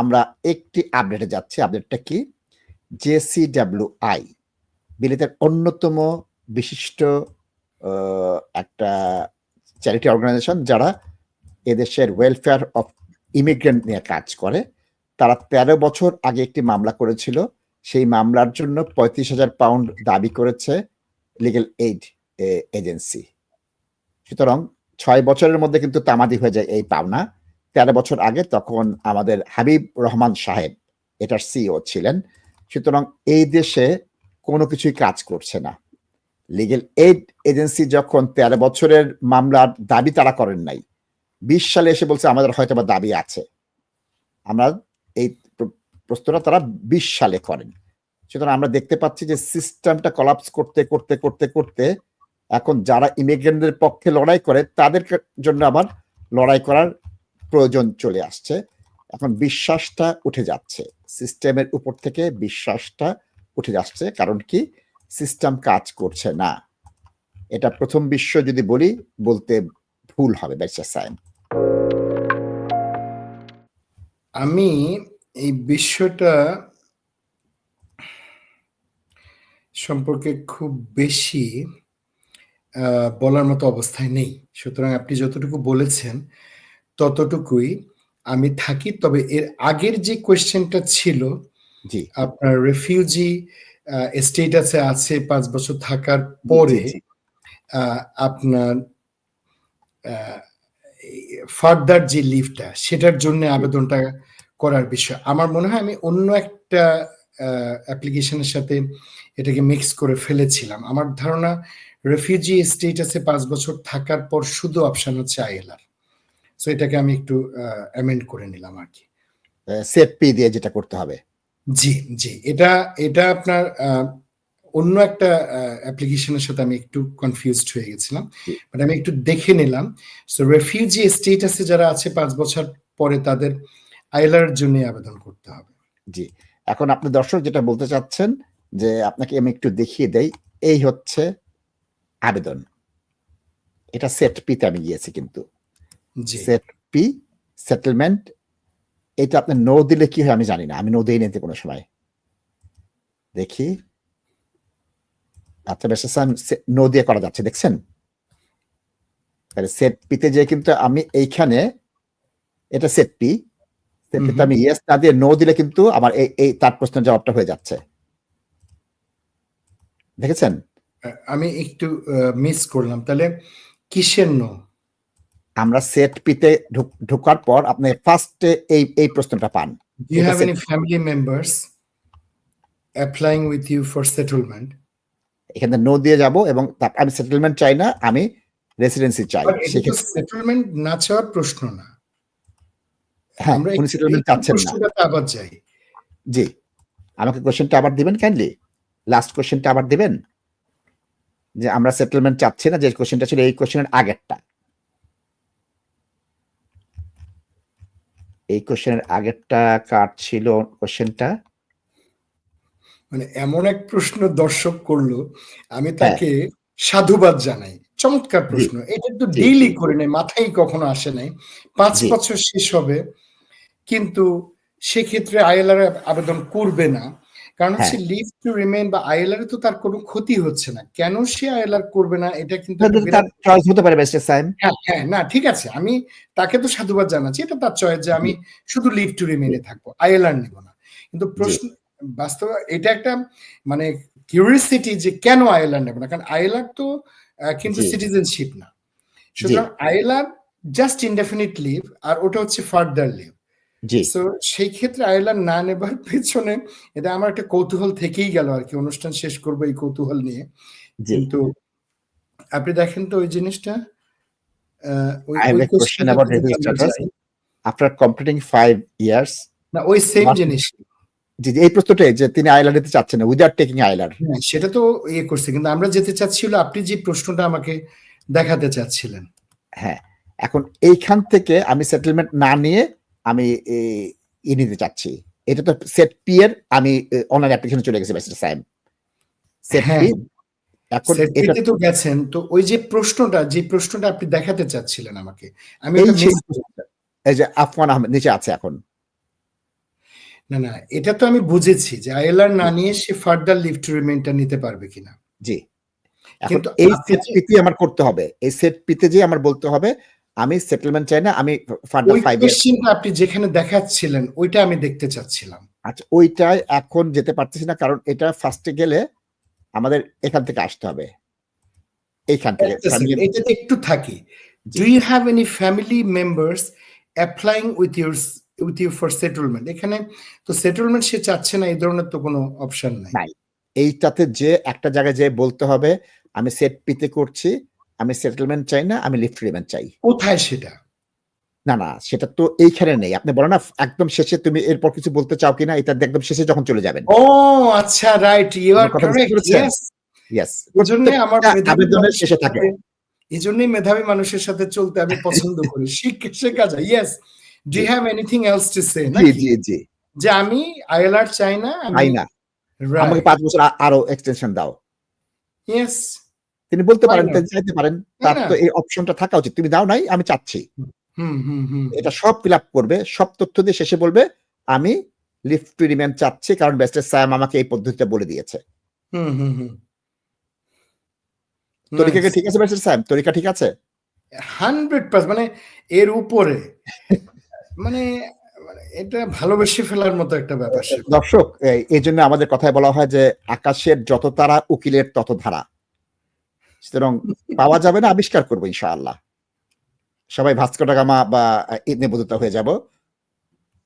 আমরা একটি আপডেটে যাচ্ছি। আপডেটটা কি? জেসিডাব্লিউআই বিলেতের অন্যতম বিশিষ্ট একটা চ্যারিটি অর্গানাইজেশন যারা এদেশের ওয়েলফেয়ার অফ ইমিগ্রেন্ট নিয়ে কাজ করে। তারা তেরো বছর আগে একটি মামলা করেছিল। সেই মামলার জন্য পঁয়ত্রিশ হাজার পাউন্ড দাবি করেছে লিগেল এইড এজেন্সি সুতরাং ছয় বছরের মধ্যে কিন্তু তামাদি হয়ে যায় এই পাওনা। তেরো বছর আগে তখন আমাদের হাবিব রহমান সাহেব এটার সিও ছিলেন। সুতরাং এই দেশে কোনো কিছুই কাজ করছে না। লিগেল এইড এজেন্সি যখন তেরো বছরের মামলার দাবি তারা করেন নাই, বিশ সালে এসে বলছে আমাদের হয়তো বা দাবি আছে। আমরা এই প্র- প্রশ্নটা তারা বিশ সালে করেন। সুতরাং আমরা দেখতে পাচ্ছি যে সিস্টেমটা কলাপস করতে করতে করতে করতে এখন যারা ইমিগ্রেন্টদের পক্ষে লড়াই করে তাদের জন্য আবার লড়াই করার প্রয়োজন চলে আসছে। এখন বিশ্বাসটা উঠে যাচ্ছে। সিস্টেমের উপর থেকে বিশ্বাসটা উঠে যাচ্ছে কারণ কি? সিস্টেম কাজ করছে না। এটা প্রথম বিশ্ব যদি বলি বলতে ভুল হবে ব্যারিস্টার সাইন। আমি এই বিশ্বটা সম্পর্কে খুব বেশি আহ, বলার মতো অবস্থায় নেই। সুতরাং আপনি যতটুকু বলেছেন ততটুকুই আমি থাকি তবে এর আগের যে কোয়েশ্চেনটা ছিল জি। আপনার রেফিউজি স্টেটাসে আছে পাঁচ বছর থাকার পরে আপনার ফার্দার যে লিভটা সেটার জন্য আবেদনটা করার বিষয়। আমার মনে হয় আমি অন্য একটা অ্যাপ্লিকেশনের সাথে এটাকে মিক্স করে ফেলেছিলাম। আমার ধারণা রেফিউজি স্টেটাসে পাঁচ বছর থাকার পর শুধু অপশন হচ্ছে আইএলআর। সো এটাকে আমি একটু অ্যামেন্ড করে নিলাম আর কি সেট পি দিয়ে যেটা করতে হবে। জি জি। এটা এটা আপনার অন্য একটা অ্যাপ্লিকেশনের সাথে আমি একটু কনফিউজড হয়ে গেছিলাম। বাট আমি একটু দেখে নিলাম। সো রেফিউজি স্টেটাসে যারা আছে পাঁচ বছর পরে তাদের আইলার জন্য আবেদন করতে হবে। জি। এখন আপনি দর্শক যেটা বলতে চাচ্ছেন যে আপনাকে আমি একটু দেখিয়ে দেই এই হচ্ছে আবেদন। এটা সেট পিতে আমি গিয়েছি কিন্তু। সেট পি সেটেলমেন্ট এটা আপনি নো দিলে কি হয় আমি জানি না আমি নো দিই নিতে কোনো সময়। দেখি। আচ্ছা বেশ নো দিয়ে করা যাচ্ছে দেখছেন? তাহলে সেট পিতে যে কিন্তু আমি এইখানে এটা সেট পি সেট পিতে আমি ইয়েস না দিয়ে নো দিলে কিন্তু আমার এই এই তার প্রশ্নের জবাবটা হয়ে যাচ্ছে। দেখেছেন? আমি একটু মিস করলাম। তাহলে কিসের নো আমরা সেট পিতে ঢুক- ঢোকার পর আপনি ফার্স্টে এই এই প্রশ্নটা পান। Do you have any family members applying with you for settlement? এখানে নো দিয়ে যাব এবং আমি সেটেলমেন্ট চাই না আমি রেসিডেন্সি চাই। সেটেলমেন্ট না চাওয়ার প্রশ্ন না। হ্যাঁ আমরা উনি সেটেলমেন্ট চাচ্ছেন না। আবার যাই। জি। আমাকে কোশ্চেনটা আবার দিবেন কাইন্ডলি লাস্ট কোশ্চেনটা আবার দিবেন? যে আমরা সেটেলমেন্ট চাচ্ছি না যে কোশ্চেনটা ছিল এই কোশ্চেনের আগেরটা। এই কোশ্চেনের আগেরটা কার ছিল কোশ্চেনটা মানে এমন এক প্রশ্ন দর্শক করল আমি হ্যাঁ। তাকে সাধুবাদ জানাই। চমৎকার প্রশ্ন। এটা তো ডেইলি। করে নেই মাথায় কখনো আসে নাই। পাঁচ বছর শেষ হবে কিন্তু সেক্ষেত্রে আইএলআর আবেদন করবে না। কারণ হচ্ছে লিভ টু রিমেইন বা আইএলআর তো তার কোনো ক্ষতি হচ্ছে না। কেন সে আইএলআর করবে না? এটা কিন্তু তার চয়েস হতে পারে বেস্ট সাইম হ্যাঁ হ্যাঁ না ঠিক আছে। আমি তাকে তো সাধুবাদ জানাচ্ছি। এটা তার চয়েস যে আমি শুধু লিভ টু রিমেইনে থাকব আইএলআর নিব না। কিন্তু প্রশ্ন বাস্তবে এটা একটা মানে কিউরিয়াসিটি যে কেন আইএলআর নেব না? কারণ আইএলআর তো কিন্তু সিটিজেনশিপ না। সুতরাং আইএলআর জাস্ট ইনডেফিনিট লিভ আর ওটা হচ্ছে ফার্দার লিভ জি। সেই ক্ষেত্রে আইএলআর না নেবার পেছনে এটা আমার একটা কৌতূহল থেকেই গেল আর কি। অনুষ্ঠান শেষ করব এই কৌতূহল নিয়ে। কিন্তু আপনি দেখেন তো ওই জিনিসটা আফটার কমপ্লিটিং ফাইভ ইয়ার্স না ওই সেম জিনিস। জি এই প্রশ্নটাই যে তিনি আইলার নিতে চাচ্ছেন না উইদাউট টেকিং আইলার হ্যাঁ সেটা তো ইয়ে করছে কিন্তু আমরা যেতে চাচ্ছিল আপনি যে প্রশ্নটা আমাকে দেখাতে চাচ্ছিলেন। হ্যাঁ এখন এইখান থেকে আমি সেটেলমেন্ট না নিয়ে আমি ই নিতে চাচ্ছি এটা তো সেট পি এর আমি অনলাইন অ্যাপ্লিকেশন চলে গেছি ব্যারিস্টার সাহেব সেট। পি এখন তো গেছেন তো ওই যে প্রশ্নটা যে প্রশ্নটা আপনি দেখাতে চাচ্ছিলেন আমাকে আমি এই যে আফওয়ান আহমেদ নিচে আছে এখন না, না এটা তো আমি বুঝেছি যে আইএলআর না নিয়ে সে ফার্দার লিভ টু রিমেইনটা নিতে পারবে কিনা। জি। এখন এই সেট যে পিতে আমার করতে হবে। এই সেট পিতে যেয়ে আমার বলতে হবে আমি সেটেলমেন্ট চাই না। আমি ফ ফার্দার ওই 5 ইয়ার্স কোয়েশ্চেনটা আপনি যেখানে দেখাচ্ছিলেন ওইটা আমি দেখতে চাচ্ছিলাম। আচ্ছা ওইটায় এখন যেতে পারতেছি না কারণ এটা ফার্স্টে গেলে আমাদের এখান থেকে আসতে হবে। এইখান থেকে ফ্যামিলি এটাতে একটু থাকি। Do you have any family members applying with your with you for settlement? এখানে তো সেটেলমেন্ট সে চাচ্ছে না এই ধরনের তো কোনো অপশন নাই। এইটাতে যেয়ে একটা জায়গায় যেয়ে বলতে হবে আমি সেট পিতে করছি। আমি সেটেলমেন্ট চাই না, আমি লিভ টু রিমেইন চাই। কোথায় সেটা? না, না সেটা তো এইখানে নেই। আপনি বলেন না একদম শেষে তুমি এরপর কিছু বলতে চাও কিনা? এটা একদম শেষে যখন চলে যাবেন। ও আচ্ছা right you are correct yes. Yes. এজন্যই আমার আবেদনের শেষে থাকে। এজন্যই মেধাবী মানুষের সাথে চলতে আমি পছন্দ করি। শিখ শেখা যায়। Yes. Do have anything else to say জি, জি, জি। যে আমি আইএলআর চাই না আমি না। আমাকে। ৫ বছর আরও এক্সটেনশন দাও। ইয়েস। তিনি বলতে পারেন, চাইতে পারেন। তার? তো এই অপশনটা থাকা উচিত। তুমি দাও নাই, আমি চাচ্ছি। এটা সব ফিল করবে। সব তথ্য দিয়ে শেষে বলবে আমি লিভ টু রিমেইন চাচ্ছি কারণ ব্যারিস্টার সায়েম আমাকে এই পদ্ধতিটা বলে দিয়েছে। তরিকা কি ঠিক আছে ব্যারিস্টার সায়েম? তরিকা ঠিক আছে? 100% মানে এর উপরে মানে মানে এটা ভালোবেসে ফেলার মতো একটা ব্যাপার দর্শক এই এইজন্য আমাদের কথায় বলা হয় যে আকাশের যত তারা উকিলের তত ধারা। সুতরাং পাওয়া যাবে না আবিষ্কার করব ইনশাআল্লাহ। সবাই ভাস্কো ডা গামা বা বতুতা হয়ে যাব।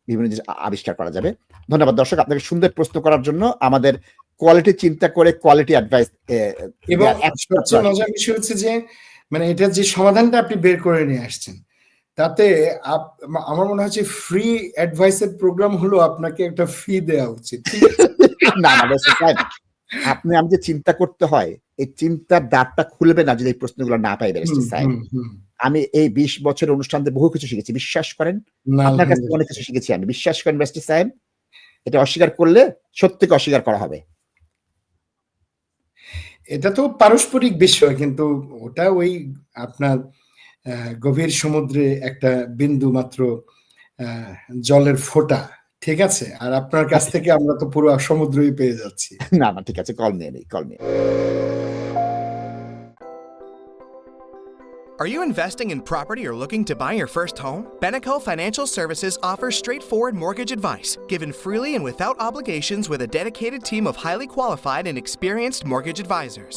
বিভিন্ন জিনিস আবিষ্কার করা যাবে। ধন্যবাদ দর্শক আপনাকে সুন্দর প্রশ্ন করার জন্য আমাদের কোয়ালিটি চিন্তা করে কোয়ালিটি অ্যাডভাইস এবং সবচেয়ে মজার বিষয় হচ্ছে যে মানে এটার যে সমাধানটা আপনি বের করে নিয়ে আসছেন। তাতে আমার মনে হচ্ছে ফ্রি অ্যাডভাইস এর প্রোগ্রাম হলো আপনাকে একটা ফি দেয়া উচিত। না, না আপনি আমি যে চিন্তা করতে হয়, এই চিন্তার দ্বারটা খুলবে না যদি এই প্রশ্নগুলো না পাই ব্যারিস্টার সাহেব। আমি এই ২০ বছরের অনুষ্ঠান বহু কিছু শিখেছি। বিশ্বাস করেন। আপনার কাছ অনেক কিছু শিখেছি আমি। বিশ্বাস করেন ব্যারিস্টার সাহেব। এটা অস্বীকার করলে সত্যিকে অস্বীকার করা হবে। এটা তো পারস্পরিক বিষয় কিন্তু ওটা ওই আপনার গভীর সমুদ্রে একটা বিন্দু মাত্র জলের ফোঁটা। ঠিক আছে? আর আপনার কাছ থেকে আমরা তো পুরো সমুদ্রই পেয়ে যাচ্ছি। না, না ঠিক আছে। কল নিয়ে নেই, কল নিয়ে Are you investing in property or looking to buy your first home? Beneco Financial Services offers straightforward mortgage advice, given freely and without obligations with a dedicated team of highly qualified and experienced mortgage advisors.